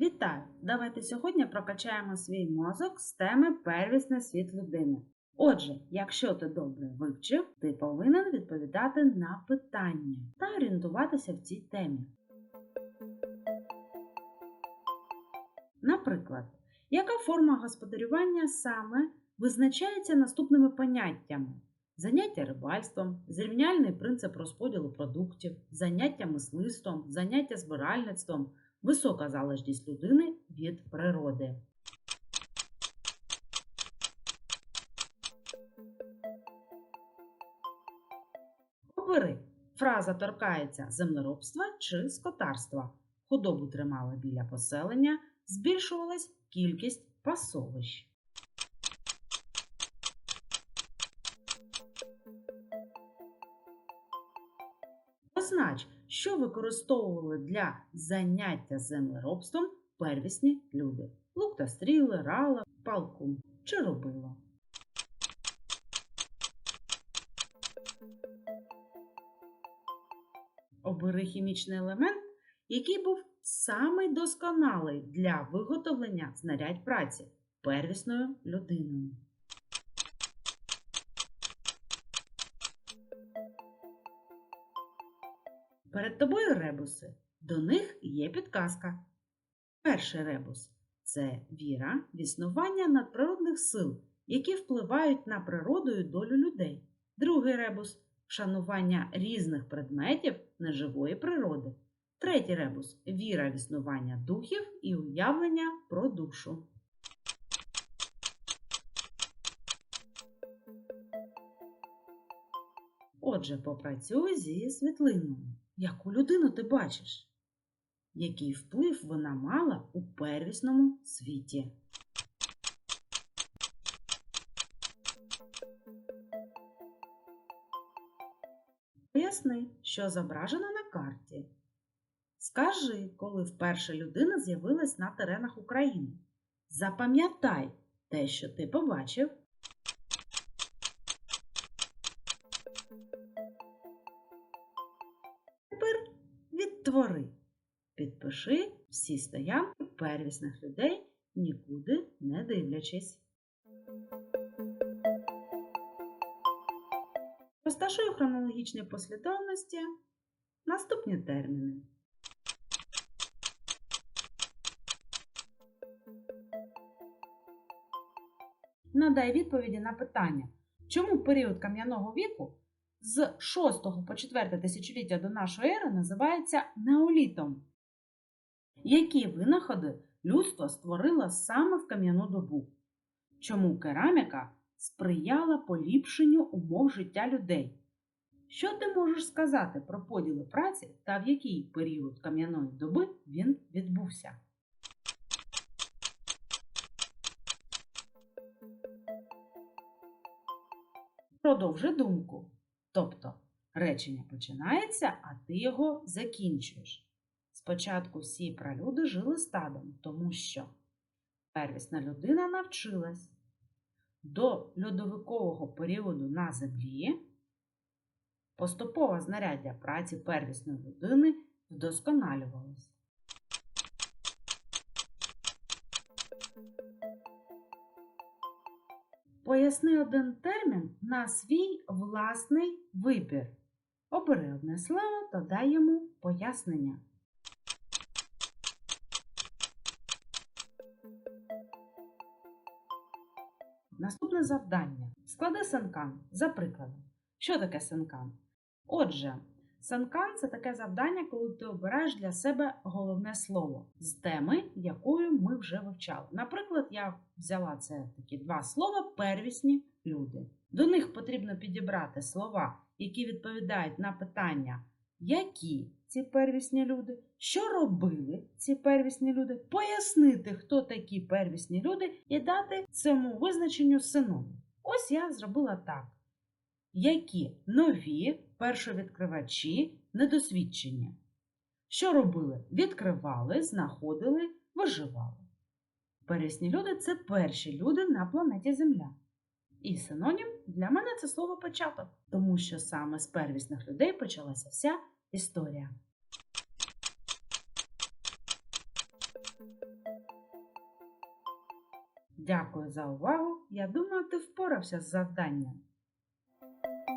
Вітаю! Давайте сьогодні прокачаємо свій мозок з теми первісний світ людини. Отже, якщо ти добре вивчив, ти повинен відповідати на питання та орієнтуватися в цій темі. Наприклад, яка форма господарювання саме визначається наступними поняттями: заняття рибальством, зрівняльний принцип розподілу продуктів, заняття мисливством, заняття збиральництвом, висока залежність людини від природи. Обери. Фраза торкається землеробства чи скотарства. Худобу тримали біля поселення, збільшувалась кількість пасовищ. Познач, що використовували для заняття землеробством первісні люди. Лук та стріли, рала, палку чи робило. Обери хімічний елемент, який був самий досконалий для виготовлення знарядь праці первісною людиною. Перед тобою ребуси. До них є підказка. Перший ребус це віра в існування надприродних сил, які впливають на природу і долю людей. Другий ребус шанування різних предметів неживої природи. Третій ребус віра в існування духів і уявлення про душу. Отже, попрацюй зі світлиною. Яку людину ти бачиш? Який вплив вона мала у первісному світі? Поясни, що зображено на карті. Скажи, коли вперше людина з'явилась на теренах України. Запам'ятай те, що ти побачив. Відтвори. Підпиши всі стоянки первісних людей, нікуди не дивлячись. Розташуй у хронологічній послідовності наступні терміни. Надай відповіді на питання, чому період кам'яного віку з 6 по 4 тисячоліття до нашої ери називається неолітом? Які винаходи людство створило саме в кам'яну добу? Чому кераміка сприяла поліпшенню умов життя людей? Що ти можеш сказати про поділи праці та в який період кам'яної доби він відбувся? Продовжи думку. Тобто речення починається, а ти його закінчуєш. Спочатку всі пралюди жили стадом, тому що первісна людина навчилась до льодовикового періоду на землі поступове знаряддя праці первісної людини вдосконалювалось. Поясни один термін на свій власний вибір. Обери одне слово та дай йому пояснення. Наступне завдання. Склади санкан за прикладом. Що таке санкан? Отже, санкан це таке завдання, коли ти обираєш для себе головне слово з теми, якою ми вже вивчали. Наприклад, я взяла це такі два слова первісні люди. До них потрібно підібрати слова, які відповідають на питання, які ці первісні люди, що робили ці первісні люди, пояснити, хто такі первісні люди, і дати цьому визначенню синонім. Ось я зробила так. Які нові першовідкривачі недосвідчені? Що робили? Відкривали, знаходили, виживали. Первісні люди це перші люди на планеті Земля. І синонім для мене це слово початок, тому що саме з первісних людей почалася вся історія. Дякую за увагу. Я думаю, ти впорався з завданням. Thank you.